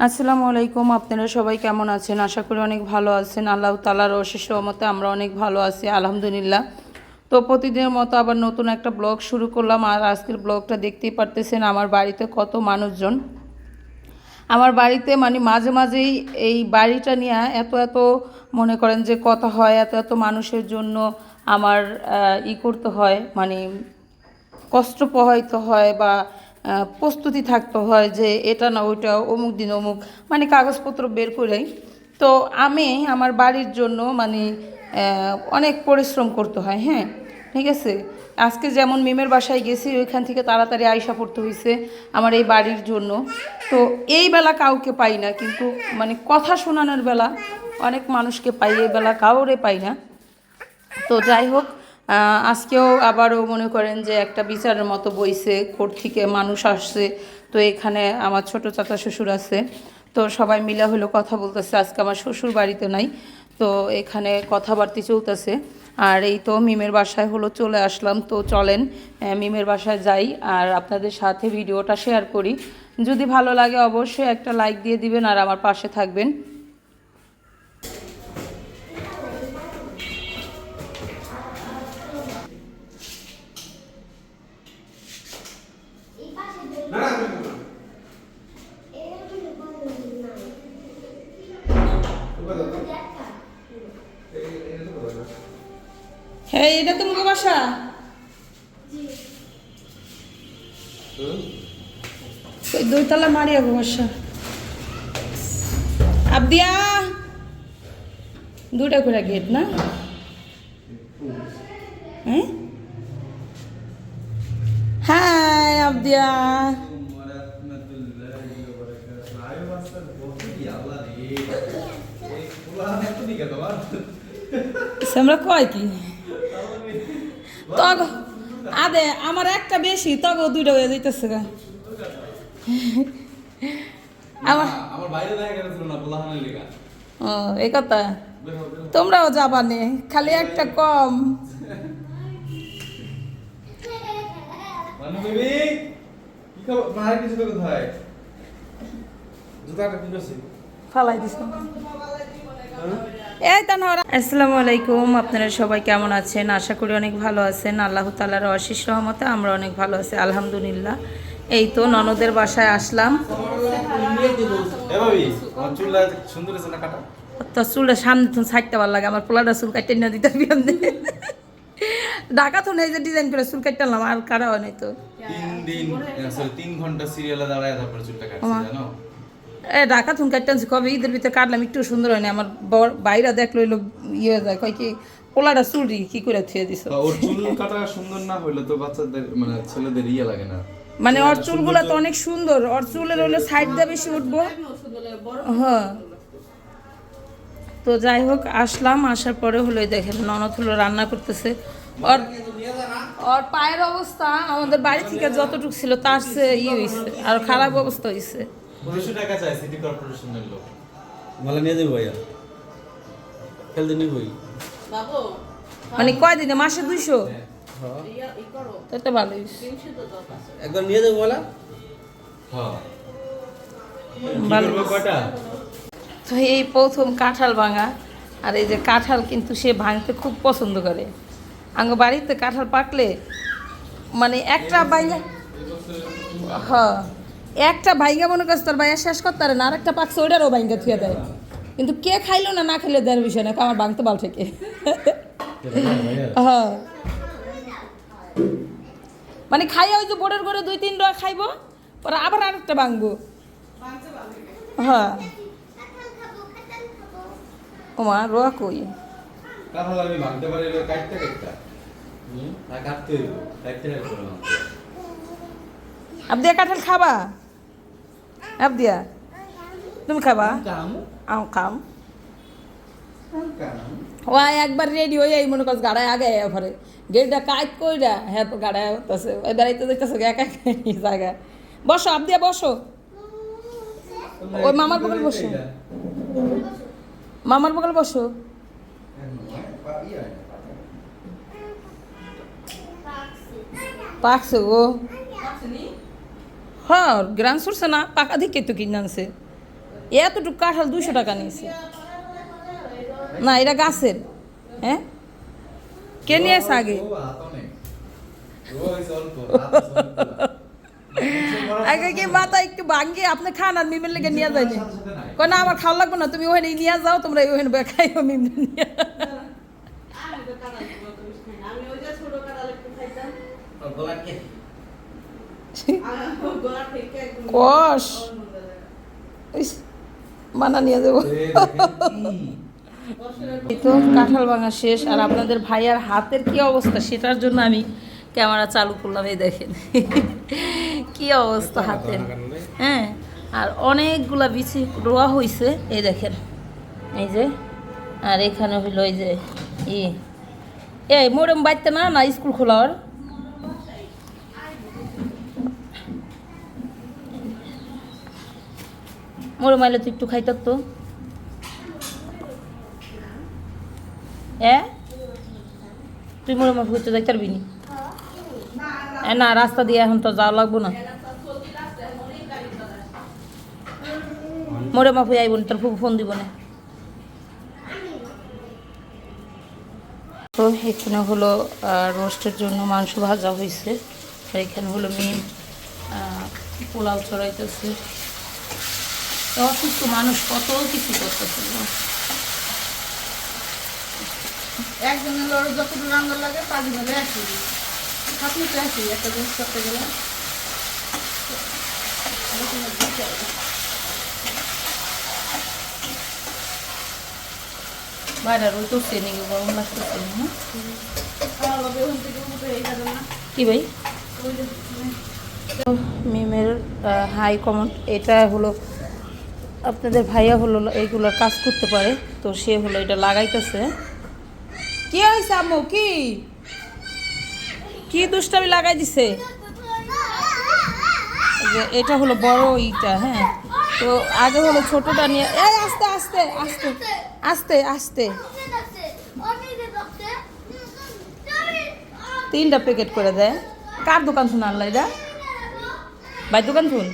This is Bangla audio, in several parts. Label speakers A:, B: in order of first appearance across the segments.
A: আসসালামু আলাইকুম, আপনারা সবাই কেমন আছেন? আশা করি অনেক ভালো আছেন। আল্লাহ তালার অশেষ রহমতে আমরা অনেক ভালো আছি, আলহামদুলিল্লাহ। তো প্রতিদিনের মতো আবার নতুন একটা ব্লগ শুরু করলাম। আর আজকের ব্লগটা দেখতেই পারতেছেন আমার বাড়িতে কত মানুষজন। আমার বাড়িতে মানে মাঝে মাঝেই এই বাড়িটা নিয়ে এত এত মনে করেন যে কথা হয়, এত এত মানুষের জন্য আমার ই করতে হয় মানে কষ্ট প্রবাহিত হয় বা প্রস্তুতি থাকতে হয় যে এটা না ওইটা অমুক দিন অমুক মানে কাগজপত্র বের করেই। তো আমি আমার বাড়ির জন্য মানে অনেক পরিশ্রম করতে হয় হ্যাঁ ঠিক আছে? আজকে যেমন মিমের বাসায় গেছি, ওইখান থেকে তাড়াতাড়ি আয়সা পড়তে হয়েছে আমার এই বাড়ির জন্য। তো এই বেলা কাউকে পাই না, কিন্তু মানে কথা শোনানোর বেলা অনেক মানুষকে পাই, এই বেলা কাউরে পাই না। তো যাই হোক আজকেও আবারও মনে করেন যে একটা বিচারের মতো বইছে, কোর্ট থেকে মানুষ আসছে। তো এখানে আমার ছোট চাচা শ্বশুর আছে। তো সবাই মিলে হলো কথা বলতেছে। আজকে আমার শ্বশুর বাড়িতে নাই। তো এখানে কথাবার্তি চলতেছে। আর এই তো মিমের বাসায় হলো চলে আসলাম। তো চলেন মিমের বাসায় যাই আর আপনাদের সাথে ভিডিওটা শেয়ার করি। যদি ভালো লাগে অবশ্যই একটা লাইক দিয়ে দিবেন আর আমার পাশে থাকবেন। হ্যাঁ এটা তোমাকে বাসা। দুইতলা মারিয়া গো বাসা। আবদিয়া দুটা করে গেট না? হ্যাঁ? হাই আবদিয়া। আমরা কয় কি? তগ আদে আমার একটা বেশি তগ দুইটা হয়ে যাইতেছে গা। আমার
B: না
A: ও এই কথা? তোমরাও যাবানে খালি একটা কম। ফালাই দিস এই তানহরা। আসসালামু আলাইকুম আপনারা সবাই কেমন আছেন? আশা করি অনেক ভালো আছেন। আল্লাহ তালার অশেষ রহমতে আমরা অনেক ভালো আছি আলহামদুলিল্লাহ। এই তো ননদের বাসায় আসলাম।
B: চুলটা
A: তো চুলের সামনে তো ছাড়তে ভালো লাগে আমার পোলাটা চুল কাটতে না দিতে বিয়াম ঢাকা তো নেই যে ডিজাইন করে চুল কাটতে আনলাম আর কারা হয় নাই তো।
B: তিন দিন তিন ঘণ্টা সিরিয়ালে দাঁড়ায় তারপর চুলটা কাটছি জানো?
A: এ ঢাকা থুন কাটতে কবে ঈদের ভিতরে কাটলাম একটু সুন্দর হয় না। আমার বর বাইরে দেখল এলো ইয়ে হয়ে যায়। কয় কি পোলাটা চুরি কি করে থুয়ে দিছ?
B: ওর চুল কাটা সুন্দর না হইলে তো বাচ্চাদের মানে ছেলেদের ইয়ে লাগে না।
A: মানে ওর চুলগুলো তো অনেক সুন্দর। ওর চুলের হলো সাইড দিয়ে বেশি উঠবো। হ্যাঁ। তো যাই হোক আসলাম। আসার পরে হলো দেখেন ননদ হলো রান্না করতেছে। ওর ওর পায়ের অবস্থা আমাদের বাড়ি থেকে যতটুকু ছিল তার সে ইয়ে হয়েছে আর খারাপ অবস্থা হয়েছে
B: দুশো টাকা চাই সিটি কর্পোরেশনের লোক।
C: মালা নিয়ে যাব ভাইয়া। খেলতে নিবই।
A: মানে কয়দিনে মাসে দুইশো? তো তো ভালো হয়েছে
C: একবার নিয়ে যাব মালা?
B: হ্যাঁ।
A: ভালো।
B: করব কয়টা
A: তো এই প্রথম কাঁঠাল ভাঙা আর এই যে কাঁঠাল কিন্তু সে ভাঙতে খুব পছন্দ করে। আঙ্গ বাড়িতে কাঁঠাল পাকলে মানে একটা ভাইয়া হ্যাঁ। একটা ভাইয়া মনে করছে তোর ভাইয়া শেষ করতে পারে না আরেকটা পাকছে ওইটারও ভাইঙ্গা থুয়ে দেয়। কিন্তু কে খাইলো না না খেলে দেওয়ার বিষয় না আমার ভাঙতে বাল থেকে। হ্যাঁ। মানে খাইয়া ওই যে বোর্ডের করে দুই তিন রোয়া খাইবো পরে আবার আরেকটা ভাঙবো। হ্যাঁ। ওমা রোয়া কই?
B: কাঁঠাল আমি ভাঙতে পারি এবার কাটতে কাটতে। না কাটতে হইব কাটতে কাটতে হবে ভাঙতে।
A: আবদিয়া কাঁঠাল খাবা? আবদিয়া তুমি খাবা? আম খাম। ও একবার রেডি হয়ে এই মনে করছ গাড়ায় আগে ঘরে গেটটা কাজ কইরা হ্যাঁ তো গাড়ায় হতেছে ওই বেড়াইতে দেখতেছে একা জায়গায়। বসো আবদিয়া বসো। ওই মামার বগল বসো। মামার বগল বসো। পাকছে। গো। হ্যাঁ গ্রান সুরছে না পাকা দিকে তো কিনে আনছে এতটুকু কাঁঠাল দুশো টাকা নিয়েছে না এটা গাছের হ্যাঁ কে নিয়ে আসে আগে। আগে কি মাথা একটু ভাঙ্গি আপনি খান আর মিমের লেগে নিয়ে যায়নি কয় না আমার খাওয়া লাগবে না তুমি ওখানে নিয়ে যাও তোমরা ওখানে খাইও মিম নিয়ে
D: আমি তো কাঁঠাল খাব, তুমি খাই না। আমি ওই যে ছোট কাঁঠাল একটু খাইতাম। আমার গলা থেকে একদম
A: কষ মানা নিয়ে এই তো কাঁঠাল ভাঙা শেষ আর আপনাদের ভাইয়ার হাতের কি অবস্থা? সেটার জন্য আমি ক্যামেরা চালু করলাম এই দেখেন। কি অবস্থা হাতের? হ্যাঁ আর অনেকগুলা বিচি রোয়া হয়েছে এই দেখেন। এই যে আর এখানে হইল এই যে ই। এই মোরম বাড়তে না না স্কুল খোলার মোরম আইলে তো একটু খাইতার তো। এ? তুই মোরম ঘুরতে যাইতে পারবি নি? রাস্তা দিয়ে এখন তো যাওয়া লাগবো না। মোরে মাফু আইব না তোর ফুফু ফোন দিব না। তো এখানে হলো রোস্টের জন্য মাংস ভাজা হয়েছে এখানে হলো আহ, পোলাও চড়াইতেছে। অসুস্থ মানুষ কত কিছু করতেছে না?
D: একজনের লড়ে যতটুকু রান্না লাগে পাঁচ মিলে একই। আপনি তো একই, একটা জিনিস করতে গেলে।
A: বাইরে রোজ তো ট্রেনে গরম লাগতেছে কি ভাই?
D: ওই
A: মিমের হাই কমন এটা হলো আপনাদের ভাইয়া হলো এইগুলোর কাজ করতে পারে তো সে হলো এটা লাগাইতেছে। কি হয়েছে আম্মু? কি? কি দুষ্টামি লাগাই দিছে? যে এটা হলো বড় ইটা হ্যাঁ। তো আগে হলো ছোটটা নিয়ে এই আস্তে আস্তে আস্তে আস্তে আস্তে। তিনটা প্যাকেট করে দেয় কার দোকান শুনে আনলা এটা? ভাই দোকান শুন।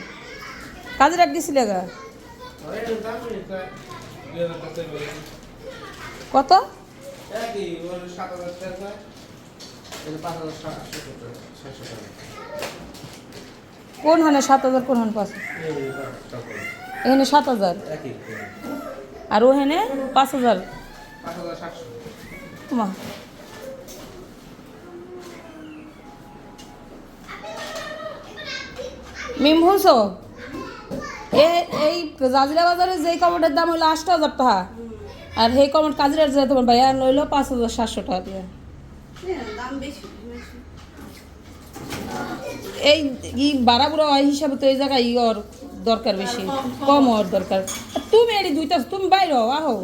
A: কাজে রাখ দিছিল গা কত। কোন হানে সাত হাজার, কোন হানে পাঁচ। এখানে সাত হাজার আর ওখানে পাঁচ হাজার মিম শুনছ এ এই জাজিরা বাজারে যেই কাপড়ের দাম হলো আট হাজার টাকা আর সেই কাপড় কাজিরার যে তোমার ভাইয়া লইলো পাঁচ হাজার সাতশো টাকা দিয়ে। এই ই বাড়া বুড়া হয় হিসাবে তো এই জায়গায় ই ওর দরকার বেশি কম ওর দরকার তুমি এটি দুইটা তুমি বাইর হও আহো।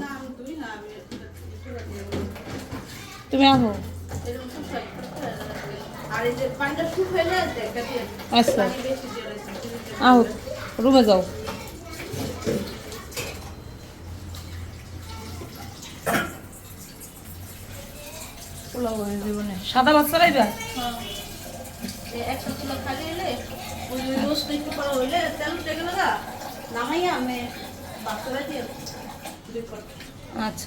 A: তুমি আহো আচ্ছা। আহো রুমে যাও। হয়ে সাদা ভাত চালাইবা
D: এই একশো কিলো খালি হইলে ওই যে রোস্ট একটু করা হইলে তেল উঠে গেলে গা নামাইয়া আমি বাচ্চারা দিয়ে দুই পট।
A: আচ্ছা।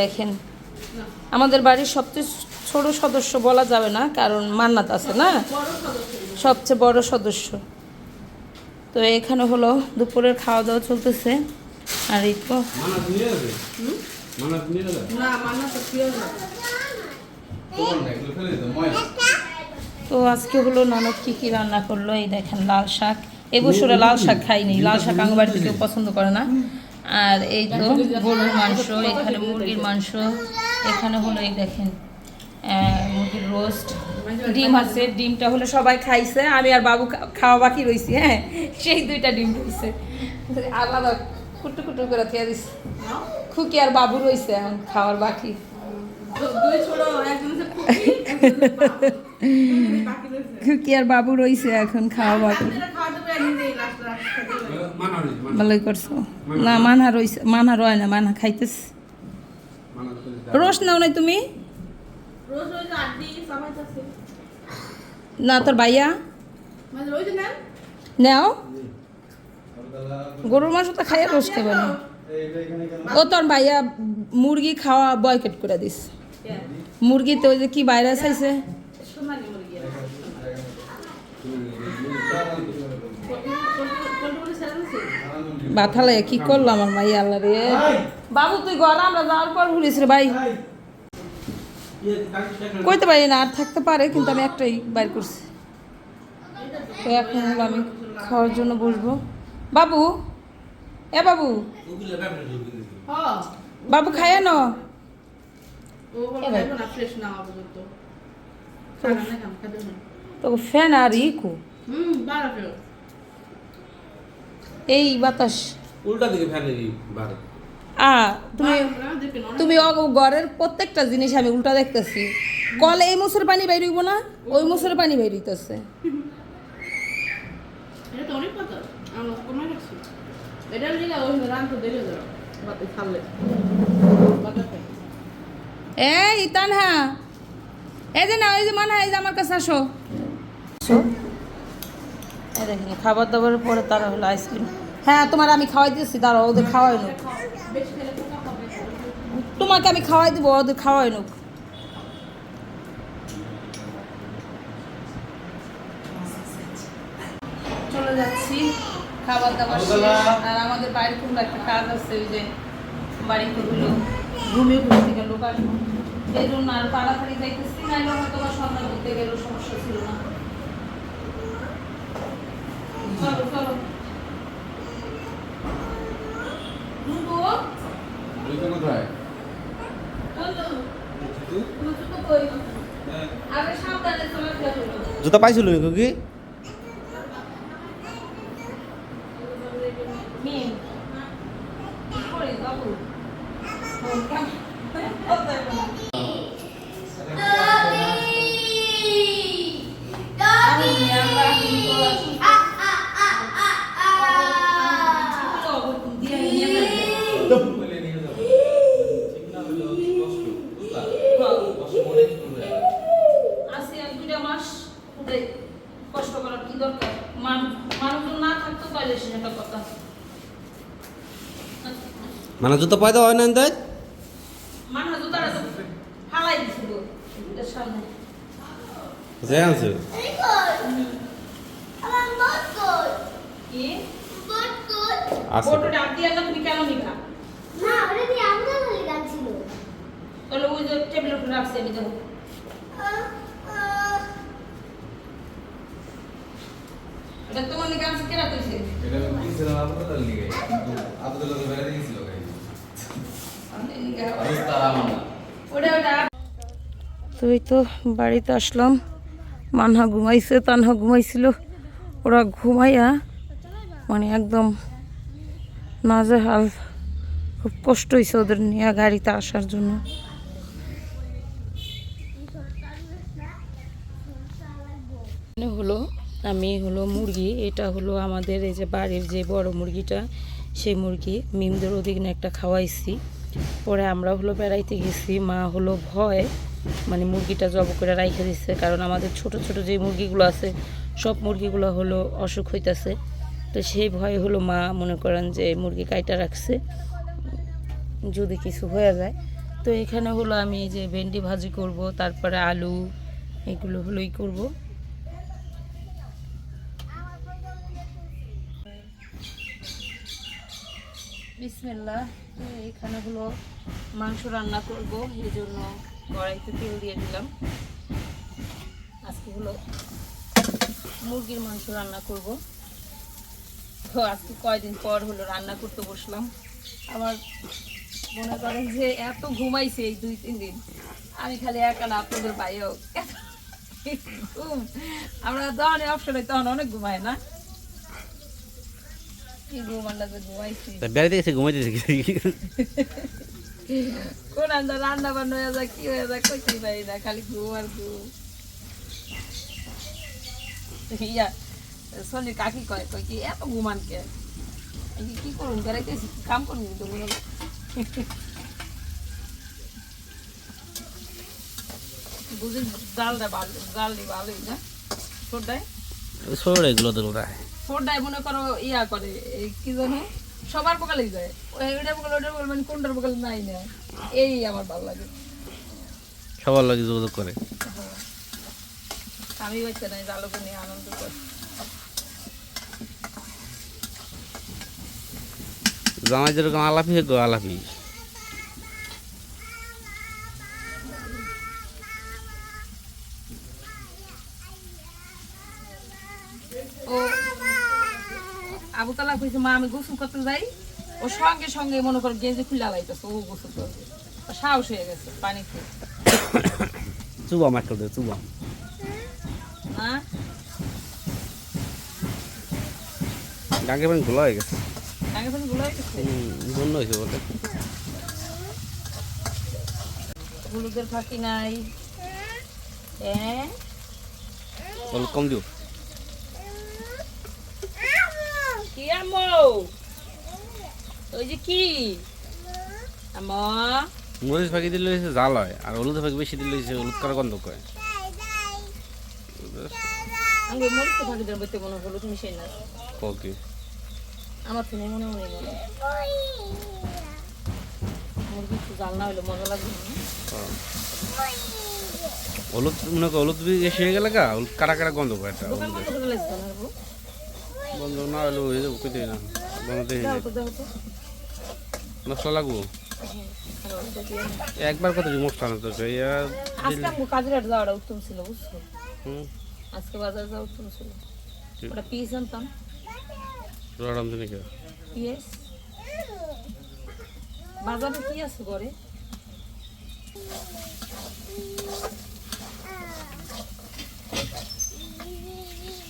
A: দেখেন আমাদের বাড়ির সবচেয়ে ছোট সদস্য বলা যাবে না কারণ মান্নাত আছে না? সবচেয়ে বড় সদস্য। তো এখানে হলো দুপুরের খাওয়া দাওয়া চলতেছে। আর এই তো
D: মানা তো
A: আজকে হলো ননদ কি কি রান্না করল? এই দেখেন লাল শাক। এই বছরে লাল শাক খাইনি। লাল শাক আমার বাড়িতে কেউ পছন্দ করে না। আর এই তো গরুর মাংস এখানে মুরগির মাংস। এখানে হলো এই দেখেন মুরগির রোস্ট ডিম আছে ডিমটা হলো সবাই খাইছে আমি আর বাবু খাওয়া বাকি রইছি হ্যাঁ? সেই দুইটা ডিম রইছে। আলাদা কুটু কুটু করে খেয়ে দিছে। খুকি আর বাবু রইছে এখন খাওয়ার বাকি।
D: খুকি বাবু। রয়েছে
A: আর বাবু রইছে এখন খাওয়া বাকি। ভালোই করছ? না মানহা রইছে মানহা রয় না মানহা খাইতেছে। রোজ নাও নাই তুমি?
D: রোজ রোজ আড্ডি সবাই আছে।
A: না তোর ভাইয়া?
D: মানে
A: নাও। গরুর মাংস তো খাইয়া রোজ খাবে না। ও তোর ভাইয়া মুরগি খাওয়া বয়কেট করে দিস। মুরগিতে ওই যে কি ভাইরাস আইছে?
D: সোনালি মুরগি। পোল্ট্রি
A: বাথালে কি করল আমার মাইয়া আল্লাহ রে। বাবু তুই ঘর আমরা যাওয়ার পর ভুলিস রে ভাই। কইতে পারি না আর থাকতে পারে কিন্তু আমি একটাই বাইর করছি। তো এখন আমি খাওয়ার জন্য বসবো। বাবু? এ বাবু? বাবু খায় না তো ফ্যান আর ইকু এই বাতাস।
C: উল্টা দিকে ফ্যান
A: আ তুমি অগ- ঘরের প্রত্যেকটা জিনিস আমি উল্টা দেখতেছি। কলে এই মুসুর পানি বেরিয়ে না ওই মুসুর পানি
D: ওই বাতাসে
A: এই তানহা। এই যে না এই যে মানহা এই যে আমার কাছে আসো। এই দেখেন খাবার দাবারের পরে তারা হলো আইসক্রিম হ্যাঁ তোমার আমি খাওয়াই দিয়েছি দাঁড়াও ওদের খাওয়াই
D: হবে
A: তোমাকে আমি খাওয়াই দিব ওদের খাওয়াই নুক। চলে যাচ্ছি খাবার দাবার আর আমাদের বাড়ির খুব একটা কাজ আছে ওই যে বাড়িতে হলো ঘুমিয়ে ঘুম থেকে লোক আসব। এই জন্য আর তাড়াতাড়ি যাইতেছি নাইলে হয়তো বা সন্ধ্যা করতে গেলেও সমস্যা ছিল না। চলো চলো।
B: কোথায়
A: বন্ধু, তুমি জুতো
C: পাইছিল কি
A: কি করিস বাবু? ফোন কেমন? কোথায় বলো? আমি আমরা এখন তো অসুস্থ। তো ওরকম দিয়ে নিয়ে যাব।
B: বলে নিয়ে যাব ঠিক না হইল কষ্ট বুঝলা কষ্ট অনেক করবে
A: আজকে এক দুইটা মাস ওদের কষ্ট করার কি দরকার মান- মানুষজন না থাকতো তাহলে সে একটা কথা
C: মানে জুতো পাইতে হয় না
A: এর
C: যে আনছে।
A: কি?
C: আছে।
A: ফটো ডাক দিয়ে না তুমি কেন নিবা? তাহলে ওই যে টেবিলের উপরে রাখছি আমি দেখো এটা তোমার
B: আপাতত লিগে। কিন্তু তো বেড়ে দিয়েছিল গাই
A: আমি নিকে
B: অবস্থা আমার না
A: ওটা ওটা তো তো বাড়িতে আসলাম। মানহা ঘুমাইছে, তানহা ঘুমাইছিল। ওরা ঘুমাইয়া মানে একদম নাজেহাল, খুব কষ্ট হয়েছে ওদের নিয়ে গাড়িতে আসার জন্য। হলো, আমি হলো মুরগি, এটা হলো আমাদের এই যে বাড়ির যে বড় মুরগিটা, সেই মুরগি। মিমদের ওদিকে একটা খাওয়াইছি। পরে আমরা হলো বেড়াইতে গেছি, মা হলো ভয় মানে মুরগিটা জব করে রাইখে দিচ্ছে কারণ আমাদের ছোট ছোট যে মুরগিগুলো আছে, সব মুরগিগুলো হলো অসুখ হইতাছে। তো সেই ভয়ে হলো মা মনে করেন যে মুরগি কাইটা রাখছে, যদি কিছু হয়ে যায়। তো এখানে হলো আমি যে ভেন্ডি ভাজি করব, তারপরে আলু, এগুলো হলোই করব। বিসমিল্লাহ। এখানে হলো মাংস রান্না করব, এই জন্য কড়াইতে তেল দিয়ে দিলাম। আজকে হলো মুরগির মাংস রান্না করব। তো আজকে কয়দিন পর হলো রান্না করতে বসলাম। আমার মনে করেন যে এত ঘুমাইছে এই দুই, তিন দিন। আমি খালি একা না, আপনাদের ঘুম। আমরা যখন অপশন হয় তখন অনেক ঘুমায় না? কি ঘুম আন্দাজ ঘুমাইছি
C: বেড়াইতে গেছে ঘুমাইতেছে
A: কোন আন্দা রান্না বান্না হয়ে যায় কি হয়ে যায় কইতেই পারি না খালি ঘুম আর ঘুম ইয়া সনির কাকি কয় কয় কি এত ঘুমান কে আমি কি করুন বেড়াইতেছি কি কাম করুন তো মনে হয়। বুঝি ডালটা ভালো ডাল ভালোই না ছোটটায়
C: সরে এগুলো তো
A: ফোরটাই মনে করো ইয়া করে কি জানো? সবার বকালেই যায়। ওইটা বকাল ওইটা বকাল মানে কোনটার বকাল নাই না। এই আমার ভালো লাগে।
C: সবার লাগে যোগাযোগ করে।
A: আমি বাচ্চা নাই জালকে নিয়ে আনন্দ করি।
C: জামাই যেরকম আলাপি গো আলাপি।
A: ও আবু তালা কইছে মা আমি গোসল করতে যাই। ও সঙ্গে সঙ্গে মনে করো গেঞ্জি খুলে লাইতেছে ও গোসল করবে। সাহস হয়ে গেছে পানি খেয়ে।
C: চুবা মাছ করতে চুবা
A: না
C: গাঙ্গে পানি খোলা হয়ে গেছে।
A: আগে পানি গুলো গেছে?
C: হুম, বন্য হয়েছে বলে
A: হলুদের ফাঁকি নাই। হ্যাঁ
C: কম দিও।
A: কি আমো ওই যে কি? আমা
C: মরিচ ফাঁকি দিলে হয়েছে জাল হয় আর হলুদ ফাঁকি বেশি দিলে হয়েছে হলুদ কারা গন্ধ করে।
A: আমি মরিচ ফাঁকি দেবো বলতে হলুদ মিশাই না।
C: ওকে
A: আমার মনে মনে মনে। মুরগি একটু জাল না হলে মজা লাগবে
C: হলুদ মনে হলুদ বেশি হয়ে গেলে গা হলুদ কারা কারা গন্ধ করে একটা
A: বন্ধ না
C: না হলে হয়ে যাব কেটে না। গন্ধ হয়ে
A: দাও
C: যায়
A: তো।
C: মশলা লাগবো?
A: নে।
C: একবার কত মশলা আনতে হচ্ছে? ইয়ার
A: আজকে আমগো কাজের হাট যাওয়াটা উত্তম ছিল বুঝছ? আজকে বাজার যাওয়া উত্তম ছিল। ওটা পিস আনতাম।
C: রড়াম দিনে কে
A: পিস বাজারে কি আছে ঘরে?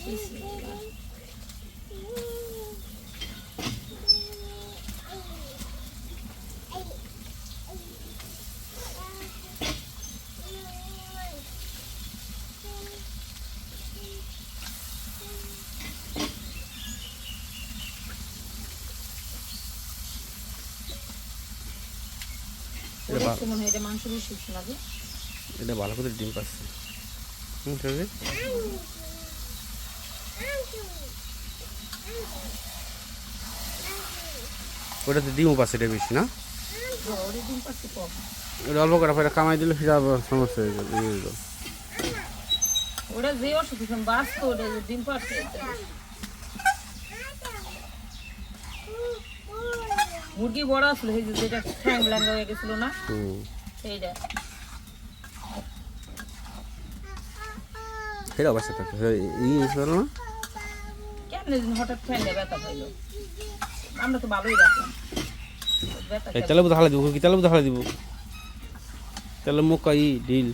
A: বিসমিল্লাহ। মনে হয় এটা মাংস বেশি শোনাবে।
C: এটা ভালো করে ডিম পাচ্ছে হুম আছে ওটাতে ডিমও পাচ্ছে এটা বেশি না? এটা অল্প করে ফেরা কামাই দিলে সেটা আবার সমস্যা হয়ে যাবে হয়ে।
A: ওটা যে ওষুধ বাস তো ওটা ডিম পাচ্ছে মুরগি বড় আসলো এই যেটা ঠ্যাং ল্যাঙ্গা হয়ে গেছিল না? সেইটা
C: সেটা অবস্থা থাকে ইয়ে ছিল না?
A: কেমন হঠাৎ ঠ্যাংটা ব্যথা পাইলো। আমরা তো ভালোই রাখলাম। ব্যথা
C: এই তেলে হালা দিব কি তেলে বুধ হালা দিব? তেলে মুখ ই ডিল।